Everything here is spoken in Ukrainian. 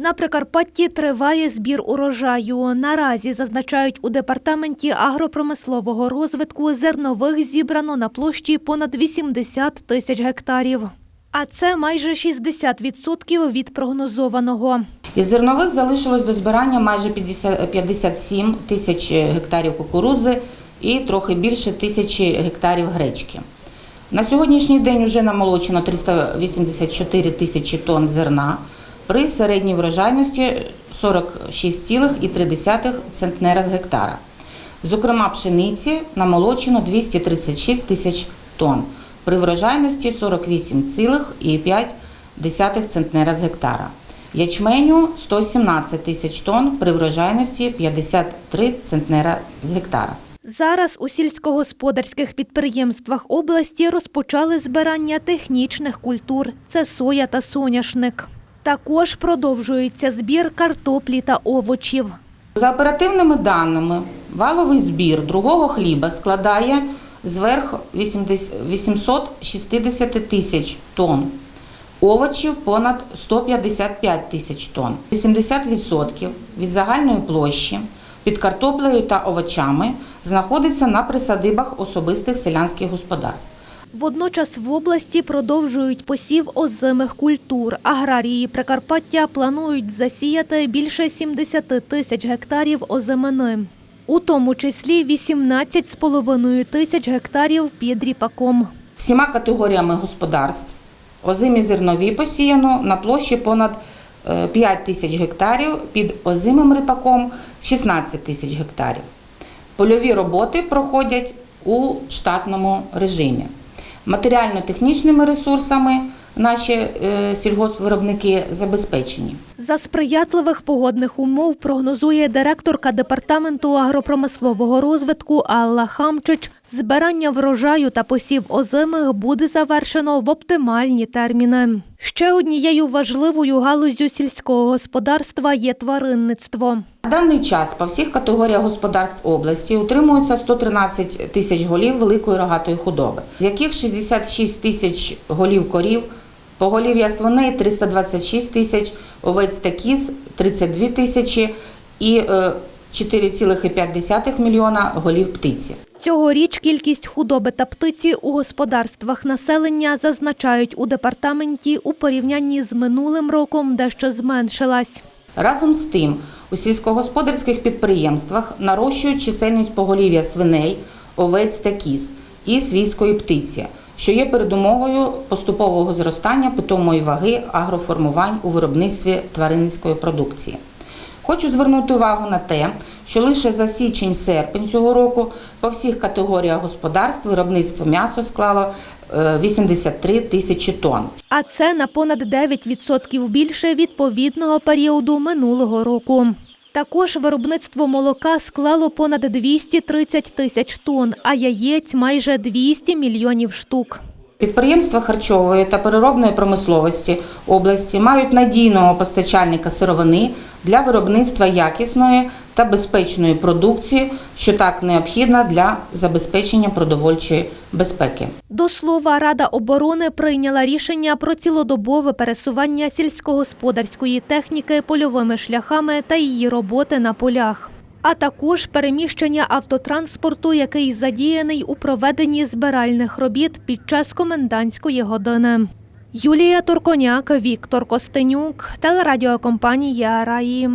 На Прикарпатті триває збір урожаю. Наразі зазначають у департаменті агропромислового розвитку зернових зібрано на площі понад 80 тисяч гектарів. А це майже 60% від прогнозованого. Із зернових залишилось до збирання майже 57 тисяч гектарів кукурудзи і трохи більше тисячі гектарів гречки. На сьогоднішній день вже намолочено 384 тисячі тонн зерна при середній врожайності 46,3 центнера з гектара. Зокрема, пшениці намолочено 236 тисяч тонн при врожайності 48,5 центнера з гектара. Ячменю 117 тисяч тонн при врожайності 53 центнера з гектара. Зараз у сільськогосподарських підприємствах області розпочали збирання технічних культур це соя та соняшник. Також продовжується збір картоплі та овочів. За оперативними даними, валовий збір другого хліба складає зверх 860 тисяч тонн, овочів понад 155 тисяч тонн. 80% від загальної площі під картоплею та овочами знаходиться на присадибах особистих селянських господарств. Водночас в області продовжують посів озимих культур. Аграрії Прикарпаття планують засіяти більше 70 тисяч гектарів озимини. У тому числі 18,5 тисяч гектарів під ріпаком. Всіма категоріями господарств озимі зернові посіяно на площі понад е, 5 тисяч гектарів, під озимим рипаком 16 тисяч гектарів. Польові роботи проходять у штатному режимі. Матеріально-технічними ресурсами наші е, сільгоспвиробники забезпечені. За сприятливих погодних умов прогнозує директорка департаменту агропромислового розвитку Алла Хамчич. Збирання врожаю та посів озимих буде завершено в оптимальні терміни. Ще однією важливою галуззю сільського господарства є тваринництво. На даний час по всіх категоріях господарств області утримується 113 тисяч голів великої рогатої худоби, з яких 66 тисяч голів корів, поголів'я свиней 326 тисяч, овець та кіз 32 тисячі і е, 4,5 мільйона голів птиці. Цьогоріч кількість худоби та птиці у господарствах населення зазначають у департаменті у порівнянні з минулим роком дещо зменшилась. Разом з тим, у сільськогосподарських підприємствах нарощують чисельність поголів'я свиней, овець та кіз і свійської птиці, що є передумовою поступового зростання питомої ваги агроформувань у виробництві тваринницької продукції. Хочу звернути увагу на те, що лише за січень-серпень цього року по всіх категоріях господарств виробництво м'яса склало е, 83 тисячі тонн. А це на понад 9% більше відповідного періоду минулого року. Також виробництво молока склало понад 230 тисяч тонн, а яєць майже 200 мільйонів штук. Підприємства харчової та переробної промисловості області мають надійного постачальника сировини для виробництва якісної та безпечної продукції, що так необхідна для забезпечення продовольчої безпеки. До слова, Рада оборони прийняла рішення про цілодобове пересування сільськогосподарської техніки польовими шляхами та її роботи на полях. А також переміщення автотранспорту, який задіяний у проведенні збиральних робіт під час комендантської години. Юлія Турконяк, Віктор Костенюк, телерадіокомпанія Раї.